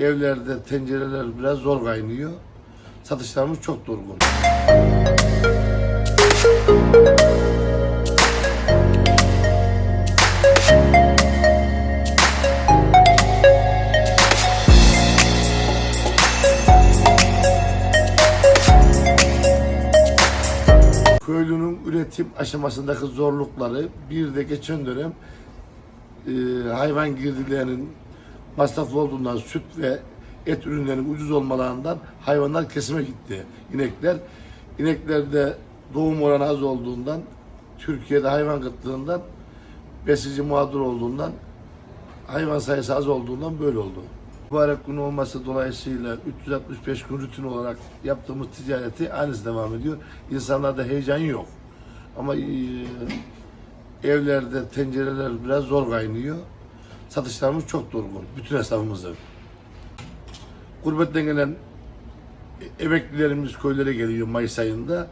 Evlerde tencereler biraz zor kaynıyor. Satışlarımız çok durgun. Köylünün üretim aşamasındaki zorlukları bir de geçen dönem e, hayvan girdilerinin masraflı olduğundan süt ve et ürünlerinin ucuz olmalarından hayvanlar kesime gitti. İnekler. İneklerde doğum oranı az olduğundan Türkiye'de hayvan kıtlığından besici mağdur olduğundan hayvan sayısı az olduğundan böyle oldu. Mübarek gün olması dolayısıyla 365 gün rutin olarak yaptığımız ticareti aynısı devam ediyor. İnsanlarda heyecan yok. Ama e, evlerde tencereler biraz zor kaynıyor. Satışlarımız çok durgun. Bütün hesabımızda. Gurbetten gelen emeklilerimiz köylere geliyor Mayıs ayında.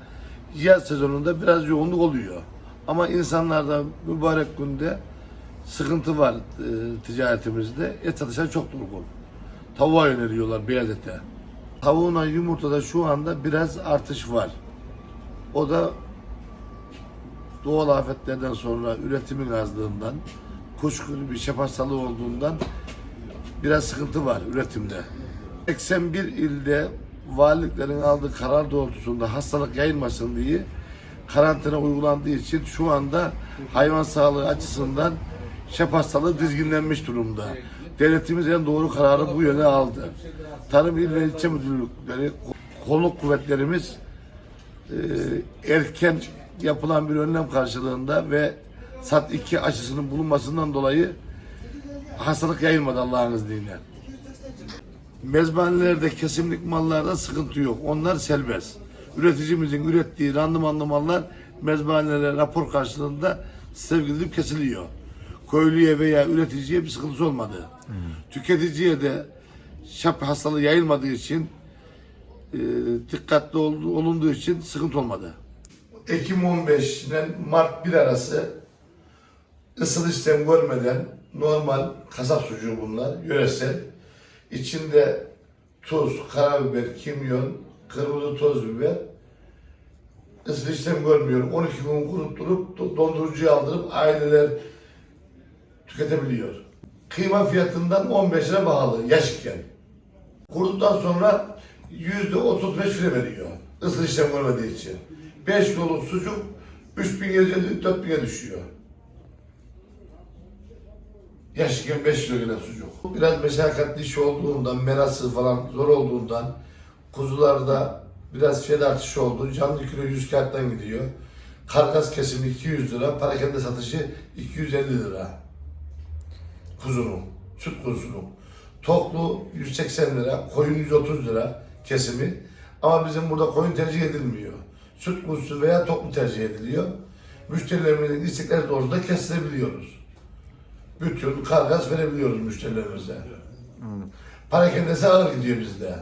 Yaz sezonunda biraz yoğunluk oluyor. Ama insanlarda mübarek günde sıkıntı var e, ticaretimizde. Et satışları çok durgun. Tavuğa yöneliyorlar beyaz ete. Tavuğuna yumurtada şu anda biraz artış var. O da doğal afetlerden sonra üretimin azlığından, kuş gribi, şep hastalığı olduğundan biraz sıkıntı var üretimde. 81 ilde valiliklerin aldığı karar doğrultusunda hastalık yayılmasın diye karantina uygulandığı için şu anda hayvan sağlığı açısından şep hastalığı dizginlenmiş durumda. Devletimiz en doğru kararı bu yöne aldı. Tarım İl ve ilçe müdürlükleri, kolluk kuvvetlerimiz e, erken yapılan bir önlem karşılığında ve SAT 2 aşısının bulunmasından dolayı hastalık yayılmadı Allah'ın izniyle. Mezbanelerde kesimlik mallarda sıkıntı yok. Onlar serbest. Üreticimizin ürettiği randımanlı mallar mezbanelere rapor karşılığında sevk edilip kesiliyor. Köylüye veya üreticiye bir sıkıntısı olmadı. Tüketiciye de şap hastalığı yayılmadığı için e, dikkatli olunduğu için sıkıntı olmadı. Ekim 15 ile Mart 1 arası ısıl işlem görmeden normal kasap sucuğu bunlar, yöresel. İçinde tuz, karabiber, kimyon, kırmızı toz biber. Isıl işlem görmüyor. 12 gün kurutturup do- dondurucuya aldırıp aileler tüketebiliyor. Kıyma fiyatından 15 lira pahalı yaşken. Kuruduktan sonra yüzde 35 lira veriyor. Isıl işlem görmediği için. 5 kiloluk sucuk 3750 4000'e düşüyor. Yaşken 5 kilo gelen sucuk. Biraz meşakkatli iş olduğundan, merası falan zor olduğundan, kuzularda biraz fiyat artışı oldu. Canlı kilo 100 kağıttan gidiyor. Karkas kesimi 200 lira, parakende satışı 250 lira. Kuzunun, süt kuzusunun. Toklu 180 lira, koyun 130 lira kesimi. Ama bizim burada koyun tercih edilmiyor. Süt kuzusu veya toklu tercih ediliyor. Müşterilerimizin istekleri doğrultusunda kestirebiliyoruz. Bütün kargas verebiliyoruz müşterilerimize. Para kendisi ağır gidiyor bizde.